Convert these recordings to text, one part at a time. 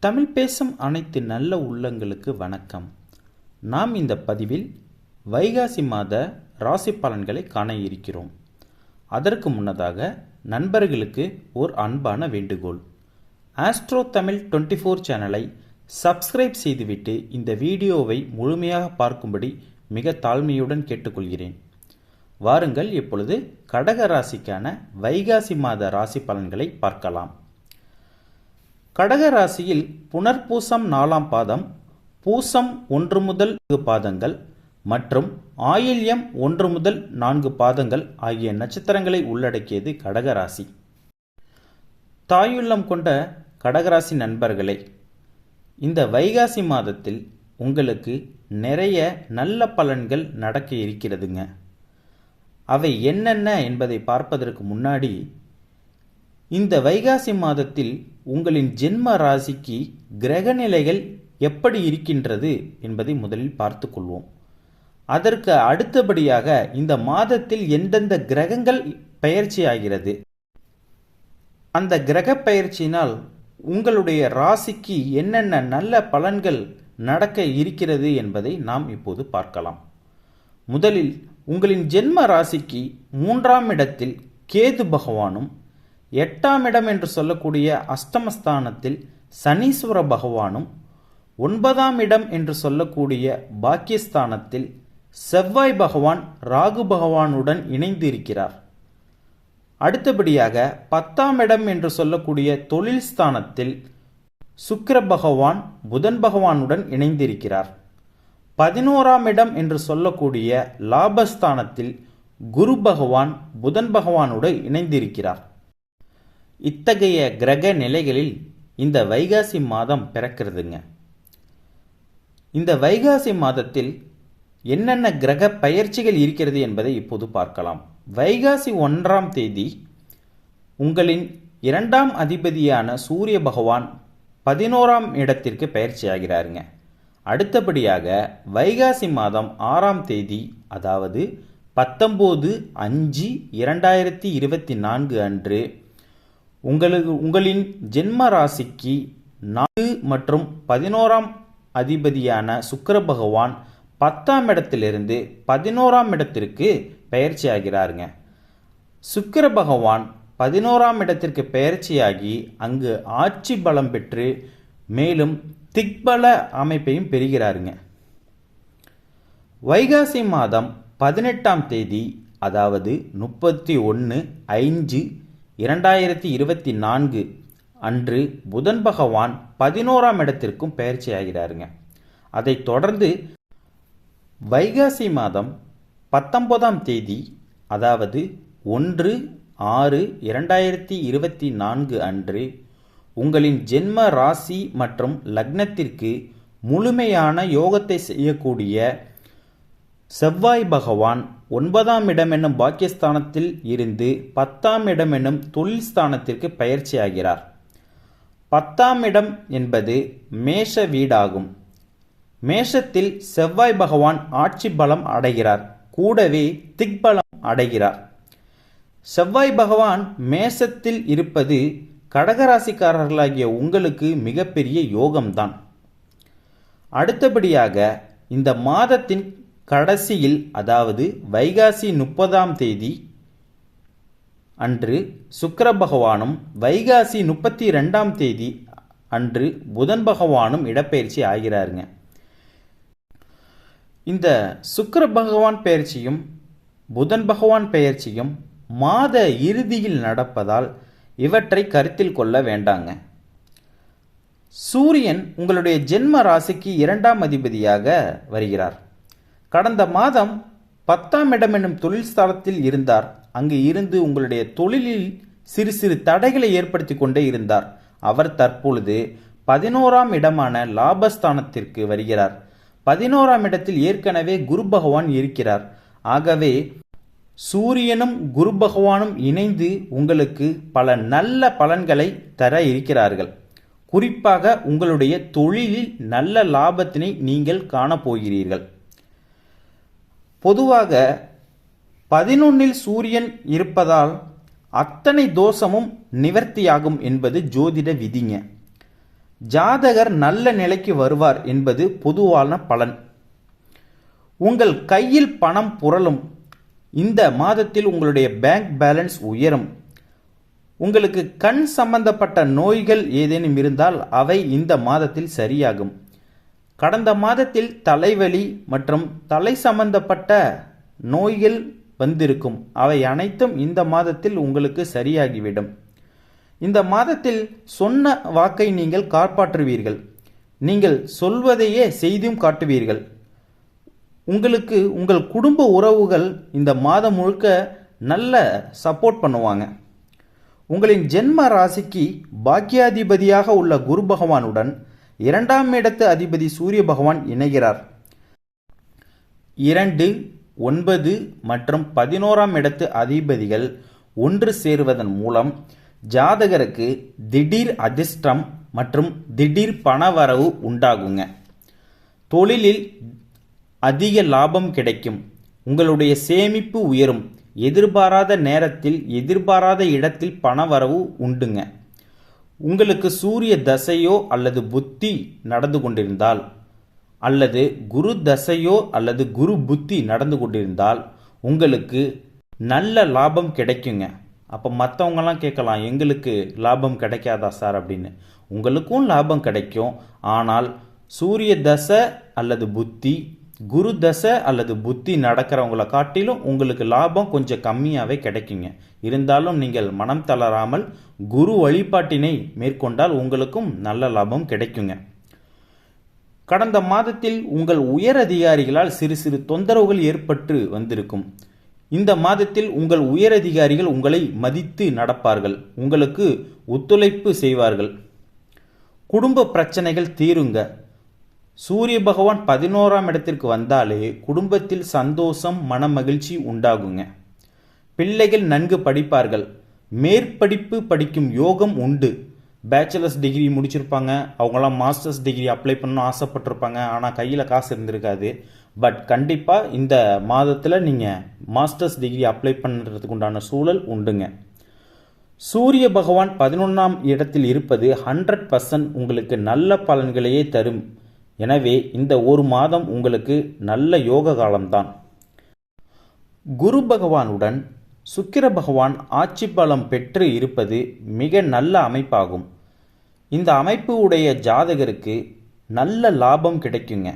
தமிழ் பேசும் அனைத்து நல்ல உள்ளங்களுக்கு வணக்கம். நாம் இந்த பதிவில் வைகாசி மாத ராசி பலன்களை காண இருக்கிறோம். அதற்கு முன்னதாக நண்பர்களுக்கு ஓர் அன்பான வேண்டுகோள். ஆஸ்ட்ரோ தமிழ் டுவெண்ட்டி ஃபோர் சேனலை சப்ஸ்கிரைப் செய்துவிட்டு இந்த வீடியோவை முழுமையாக பார்க்கும்படி மிக தாழ்மையுடன் கேட்டுக்கொள்கிறேன். வாருங்கள் இப்பொழுது கடக ராசிக்கான வைகாசி மாத ராசி பலன்களை பார்க்கலாம். கடக ராசியில் புனர்பூசம் நாலாம் பாதம் பூசம் ஒன்று முதல் பாதங்கள் மற்றும் ஆயில்யம் ஒன்று முதல் நான்கு பாதங்கள் ஆகிய நட்சத்திரங்களை உள்ளடக்கியது கடகராசி தாயுள்ளம் கொண்ட கடகராசி நண்பர்களே இந்த வைகாசி மாதத்தில் உங்களுக்கு நிறைய நல்ல பலன்கள் நடக்க இருக்கிறதுங்க. அவை என்னென்ன என்பதை பார்ப்பதற்கு முன்னாடி இந்த வைகாசி மாதத்தில் உங்களின் ஜென்ம ராசிக்கு கிரக நிலைகள் எப்படி இருக்கின்றது என்பதை முதலில் பார்த்துக்கொள்வோம் அதற்கு அடுத்தபடியாக இந்த மாதத்தில் எந்தெந்த கிரகங்கள் பயிற்சி ஆகிறது? அந்த கிரக பயிற்சியினால் உங்களுடைய ராசிக்கு என்னென்ன நல்ல பலன்கள் நடக்க இருக்கிறது என்பதை நாம் இப்போது பார்க்கலாம். முதலில் உங்களின் ஜென்ம ராசிக்கு மூன்றாம் இடத்தில் கேது பகவானும் எட்டாம் இடம் என்று சொல்லக்கூடிய அஷ்டமஸ்தானத்தில் சனீஸ்வர பகவானும் ஒன்பதாம் இடம் என்று சொல்லக்கூடிய பாக்கியஸ்தானத்தில் செவ்வாய் பகவான் ராகு பகவானுடன் இணைந்து இருக்கிறார் அடுத்தபடியாக பத்தாம் இடம் என்று சொல்லக்கூடிய தொழில் ஸ்தானத்தில் சுக்கிர பகவான் புதன் பகவானுடன் இணைந்திருக்கிறார். பதினோராம் இடம் என்று சொல்லக்கூடிய லாபஸ்தானத்தில் குரு பகவான் புதன் பகவானுடன் இணைந்திருக்கிறார். இத்தகைய கிரக நிலைகளில் இந்த வைகாசி மாதம் பிறக்கிறதுங்க. இந்த வைகாசி மாதத்தில் என்னென்ன கிரக பயிற்சிகள் இருக்கிறது என்பதை இப்போது பார்க்கலாம். வைகாசி ஒன்றாம் தேதி உங்களின் இரண்டாம் அதிபதியான சூரிய பகவான் பதினோராம் இடத்திற்கு பயிற்சியாகிறாருங்க. அடுத்தபடியாக வைகாசி மாதம் ஆறாம் தேதி அதாவது பத்தொம்போது அஞ்சு இரண்டாயிரத்தி இருபத்தி நான்கு அன்று உங்களுக்கு உங்களின் ஜென்ம ராசிக்கு நான்கு மற்றும் பதினோராம் அதிபதியான சுக்கர பகவான் பத்தாம் இடத்திலிருந்து பதினோராம் இடத்திற்கு பயிற்சி ஆகிறாருங்க சுக்கிர பகவான் பதினோராம் இடத்திற்கு பயிற்சியாகி அங்கு ஆட்சி பலம் பெற்று மேலும் திக்பல அமைப்பையும் பெறுகிறாருங்க. வைகாசி மாதம் பதினெட்டாம் தேதி அதாவது முப்பத்தி ஒன்று ஐந்து இரண்டாயிரத்தி இருபத்தி நான்கு அன்று புதன் பகவான் பதினோராம் இடத்திற்கும் பயிற்சி ஆகிறாருங்க அதைத் தொடர்ந்து வைகாசி மாதம் பத்தொன்பதாம் தேதி அதாவது ஒன்று ஆறு இரண்டாயிரத்தி இருபத்தி நான்கு அன்று உங்களின் ஜென்ம ராசி மற்றும் லக்னத்திற்கு முழுமையான யோகத்தை செய்யக்கூடிய செவ்வாய் பகவான் ஒன்பதாம் இடம் என்னும் பாக்கியஸ்தானத்தில் இருந்து பத்தாம் இடம் என்னும் தொழில் ஸ்தானத்திற்கு பயிற்சியாகிறார். பத்தாம் இடம் என்பது மேஷ வீடாகும். மேஷத்தில் செவ்வாய் பகவான் ஆட்சி பலம் அடைகிறார். கூடவே திக்பலம் அடைகிறார். செவ்வாய் பகவான் மேஷத்தில் இருப்பது கடகராசிக்காரர்களாகிய உங்களுக்கு மிகப்பெரிய யோகம்தான். அடுத்தபடியாக இந்த மாதத்தின் கடைசியில் அதாவது வைகாசி முப்பதாம் தேதி அன்று சுக்கர பகவானும் வைகாசி முப்பத்தி ரெண்டாம் தேதி அன்று புதன் பகவானும் இடப்பெயர்ச்சி ஆகிறாருங்க. இந்த சுக்கர பகவான் பெயர்ச்சியும் புதன் பகவான் பெயர்ச்சியும் மாத இறுதியில் நடப்பதால் இவற்றை கருத்தில் கொள்ள வேண்டாங்க. சூரியன் உங்களுடைய ஜென்ம ராசிக்கு இரண்டாம் அதிபதியாக வருகிறார். கடந்த மாதம் பத்தாம் இடம் என்னும் தொழில் ஸ்தலத்தில் இருந்தார். அங்கு இருந்து உங்களுடைய தொழிலில் சிறு சிறு தடைகளை ஏற்படுத்தி கொண்டே இருந்தார். அவர் தற்பொழுது பதினோராம் இடமான லாபஸ்தானத்திற்கு வருகிறார். பதினோராம் இடத்தில் ஏற்கனவே குரு பகவான் இருக்கிறார். ஆகவே சூரியனும் குரு பகவானும் இணைந்து உங்களுக்கு பல நல்ல பலன்களை தர இருக்கிறார்கள். குறிப்பாக உங்களுடைய தொழிலில் நல்ல லாபத்தினை நீங்கள் காணப்போகிறீர்கள் பொதுவாக பதினொன்னில் சூரியன் இருப்பதால் அத்தனை தோஷமும் நிவர்த்தியாகும் என்பது ஜோதிட விதிங்க. ஜாதகர் நல்ல நிலைக்கு வருவார் என்பது பொதுவான பலன். உங்கள் கையில் பணம் புரளும். இந்த மாதத்தில் உங்களுடைய பேங்க் பேலன்ஸ் உயரும். உங்களுக்கு கண் சம்பந்தப்பட்ட நோய்கள் ஏதேனும் இருந்தால் அவை இந்த மாதத்தில் சரியாகும். கடந்த மாதத்தில் தலைவலி மற்றும் தலை சம்பந்தப்பட்ட நோய்கள் வந்திருக்கும். அவை அனைத்தும் இந்த மாதத்தில் உங்களுக்கு சரியாகிவிடும். இந்த மாதத்தில் சொன்ன வாக்கை நீங்கள் காப்பாற்றுவீர்கள். நீங்கள் சொல்வதையே செய்தும் காட்டுவீர்கள். உங்களுக்கு உங்கள் குடும்ப உறவுகள் இந்த மாதம் முழுக்க நல்ல சப்போர்ட் பண்ணுவாங்க. உங்களின் ஜென்ம ராசிக்கு பாக்கியாதிபதியாக உள்ள குரு பகவானுடன் இரண்டாம் இடத்து அதிபதி சூரிய பகவான் இணைகிறார். இரண்டு ஒன்பது மற்றும் பதினோராம் இடத்து அதிபதிகள் ஒன்று சேருவதன் மூலம் ஜாதகருக்கு திடீர் அதிர்ஷ்டம் மற்றும் திடீர் பணவரவு உண்டாகுங்க. தொழிலில் அதிக லாபம் கிடைக்கும். உங்களுடைய சேமிப்பு உயரும். எதிர்பாராத நேரத்தில் எதிர்பாராத இடத்தில் பணவரவு உண்டுங்க. உங்களுக்கு சூரிய தசையோ அல்லது புத்தி நடந்து கொண்டிருந்தால் அல்லது குரு தசையோ அல்லது குரு புத்தி நடந்து கொண்டிருந்தால் உங்களுக்கு நல்ல லாபம் கிடைக்குங்க. அப்போ மற்றவங்கலாம் கேட்கலாம் எங்களுக்கு லாபம் கிடைக்காதா சார் அப்படின்னு. உங்களுக்கும் லாபம் கிடைக்கும். ஆனால் சூரிய தசை அல்லது புத்தி குரு தசை அல்லது புத்தி நடக்கிறவங்கள காட்டிலும் உங்களுக்கு லாபம் கொஞ்சம் கம்மியாகவே கிடைக்குங்க. இருந்தாலும் நீங்கள் மனம் தளராமல் குரு வழிபாட்டினை மேற்கொண்டால் உங்களுக்கும் நல்ல லாபம் கிடைக்குங்க. கடந்த மாதத்தில் உங்கள் உயர் அதிகாரிகளால் சிறு சிறு தொந்தரவுகள் ஏற்பட்டு வந்திருக்கும். இந்த மாதத்தில் உங்கள் உயர் அதிகாரிகள் உங்களை மதித்து நடப்பார்கள். உங்களுக்கு ஒத்துழைப்பு செய்வார்கள். குடும்ப பிரச்சனைகள் தீருங்க. சூரிய பகவான் பதினோராம் இடத்திற்கு வந்தாலே குடும்பத்தில் சந்தோஷம் மனமகிழ்ச்சி உண்டாகுங்க. பிள்ளைகள் நன்கு படிப்பார்கள். மேற்படிப்பு படிக்கும் யோகம் உண்டு. பேச்சுலர்ஸ் டிகிரி முடிச்சிருப்பாங்க. அவங்களாம் மாஸ்டர்ஸ் டிகிரி அப்ளை பண்ணணும் ஆசைப்பட்டிருப்பாங்க. ஆனால் கையில் காசு இருந்திருக்காது. பட் கண்டிப்பாக இந்த மாதத்தில் நீங்கள் மாஸ்டர்ஸ் டிகிரி அப்ளை பண்ணுறதுக்கு உண்டான சூழல் உண்டுங்க. சூரிய பகவான் பதினொன்றாம் இடத்தில் இருப்பது ஹண்ட்ரட் பர்சன்ட் உங்களுக்கு நல்ல பலன்களையே தரும். எனவே இந்த ஒரு மாதம் உங்களுக்கு நல்ல யோக காலம்தான். குரு பகவானுடன் சுக்கிர பகவான் ஆட்சி பலம் பெற்று இருப்பது மிக நல்ல அமைப்பாகும். இந்த அமைப்பு உடைய ஜாதகருக்கு நல்ல லாபம் கிடைக்குங்க.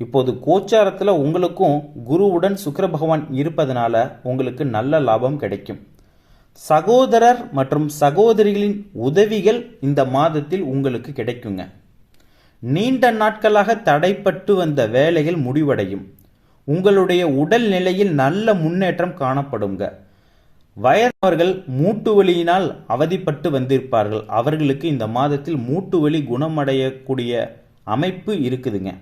இப்போது கோச்சாரத்தில் உங்களுக்கும் குருவுடன் சுக்கர பகவான் இருப்பதனால உங்களுக்கு நல்ல லாபம் கிடைக்கும். சகோதரர் மற்றும் சகோதரிகளின் உதவிகள் இந்த மாதத்தில் உங்களுக்கு கிடைக்குங்க. நீண்ட நாட்களாக தடைப்பட்டு வந்த வேலைகள் முடிவடையும். உங்களுடைய உடல் நிலையில் நல்ல முன்னேற்றம் காணப்படுங்க. வயதவர்கள் மூட்டு வலியினால் அவதிப்பட்டு வந்திருப்பார்கள். அவர்களுக்கு இந்த மாதத்தில் மூட்டு வலி குணமடையக்கூடிய அமைப்பு இருக்குதுங்க.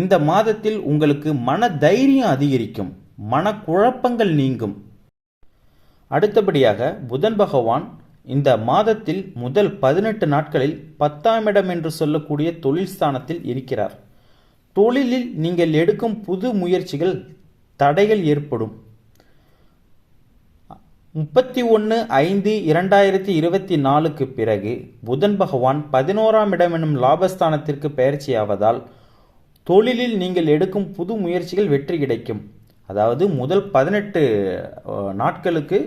இந்த மாதத்தில் உங்களுக்கு மன தைரியம் அதிகரிக்கும் மனக்குழப்பங்கள் நீங்கும். அடுத்தபடியாக புதன் பகவான் இந்த மாதத்தில் முதல் பதினெட்டு நாட்களில் பத்தாம் இடம் என்று சொல்லக்கூடிய தொழில் ஸ்தானத்தில் இருக்கிறார். தொழிலில் நீங்கள் எடுக்கும் புது முயற்சிகள் தடைகள் ஏற்படும். முப்பத்தி ஒன்று ஐந்து இரண்டாயிரத்தி இருபத்தி நாலுக்கு பிறகு புதன் பகவான் பதினோராம் இடம் எனும் லாபஸ்தானத்திற்கு பயிற்சியாவதால் தொழிலில் நீங்கள் எடுக்கும் புது முயற்சிகள் வெற்றி கிடைக்கும். அதாவது முதல் பதினெட்டு நாட்களுக்கு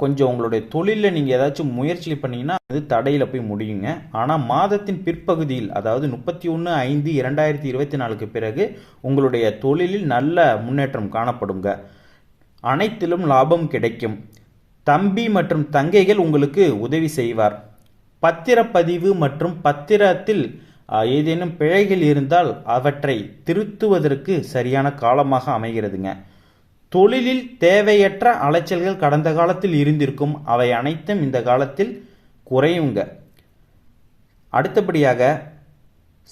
கொஞ்சம் உங்களுடைய தொழிலில் நீங்கள் ஏதாச்சும் முயற்சி பண்ணீங்கன்னா அது தடையில் போய் முடியுங்க. ஆனால் மாதத்தின் பிற்பகுதியில் அதாவது முப்பத்தி ஒன்று ஐந்து இரண்டாயிரத்தி இருபத்தி நாலுக்கு பிறகு உங்களுடைய தொழிலில் நல்ல முன்னேற்றம் காணப்படுங்க. அனைத்திலும் லாபம் கிடைக்கும். தம்பி மற்றும் தங்கைகள் உங்களுக்கு உதவி செய்வார். பத்திரப்பதிவு மற்றும் பத்திரத்தில் ஏதேனும் பிழைகள் இருந்தால் அவற்றை திருத்துவதற்கு சரியான காலமாக அமைகிறதுங்க. தொழிலில் தேவையற்ற அலைச்சல்கள் கடந்த காலத்தில் இருந்திருக்கும். அவை அனைத்தும் இந்த காலத்தில் குறையுங்க. அடுத்தபடியாக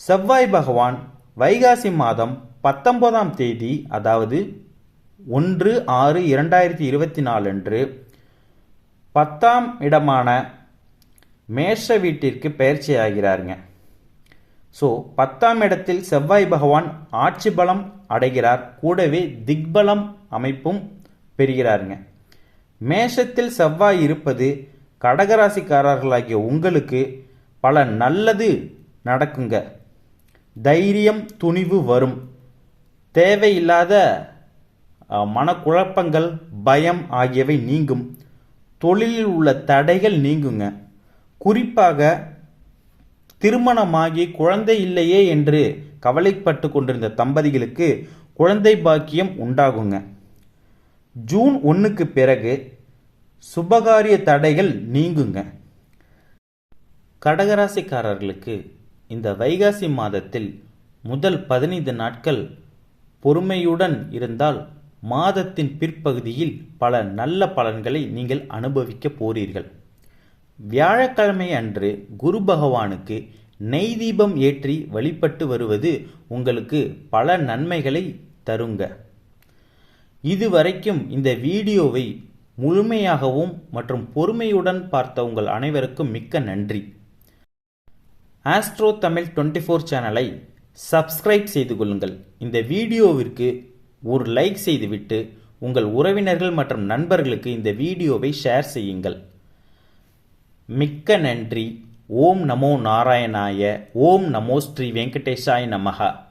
செவ்வாய் பகவான் வைகாசி மாதம் பத்தொன்பதாம் தேதி அதாவது ஒன்று ஆறு இரண்டாயிரத்தி இருபத்தி நாலு அன்று பத்தாம் இடமான மேஷ வீட்டிற்கு பயிற்சி ஆகிறாருங்க ஸோ பத்தாம் இடத்தில் செவ்வாய் பகவான் ஆட்சி பலம் அடைகிறார். கூடவே திக்பலம் அமைப்பும் பெறுகிறாருங்க. மேஷத்தில் செவ்வாய் இருப்பது கடகராசிக்காரர்களாகிய உங்களுக்கு பல நல்லது நடக்குங்க. தைரியம் துணிவு வரும். தேவையில்லாத மனக்குழப்பங்கள் பயம் ஆகியவை நீங்கும். தொழிலில் உள்ள தடைகள் நீங்குங்க. குறிப்பாக திருமணமாகி குழந்தை இல்லையே என்று கவலைப்பட்டு கொண்டிருந்த தம்பதிகளுக்கு குழந்தை பாக்கியம் உண்டாகுங்க. ஜூன் ஒன்றுக்கு பிறகு சுபகாரிய தடைகள் நீங்குங்க. கடகராசிக்காரர்களுக்கு இந்த வைகாசி மாதத்தில் முதல் பதினைந்து நாட்கள் பொறுமையுடன் இருந்தால் மாதத்தின் பிற்பகுதியில் பல நல்ல பலன்களை நீங்கள் அனுபவிக்க போறீர்கள். வியாழக்கிழமை அன்று குரு பகவானுக்கு நெய் தீபம் ஏற்றி வழிபட்டு வருவது உங்களுக்கு பல நன்மைகளை தருங்க. இதுவரைக்கும் இந்த வீடியோவை முழுமையாகவும் மற்றும் பொறுமையுடன் பார்த்த உங்கள் அனைவருக்கும் மிக்க நன்றி. ஆஸ்ட்ரோ தமிழ் டுவெண்ட்டி ஃபோர் சேனலை சப்ஸ்கிரைப் செய்து கொள்ளுங்கள். இந்த வீடியோவிற்கு ஒரு லைக் செய்துவிட்டு உங்கள் உறவினர்கள் மற்றும் நண்பர்களுக்கு இந்த வீடியோவை ஷேர் செய்யுங்கள். மிக்க நன்றி. ஓம் நமோ நாராயணாய ஓம் நமோ ஸ்ரீ வெங்கடேஷாய நமகா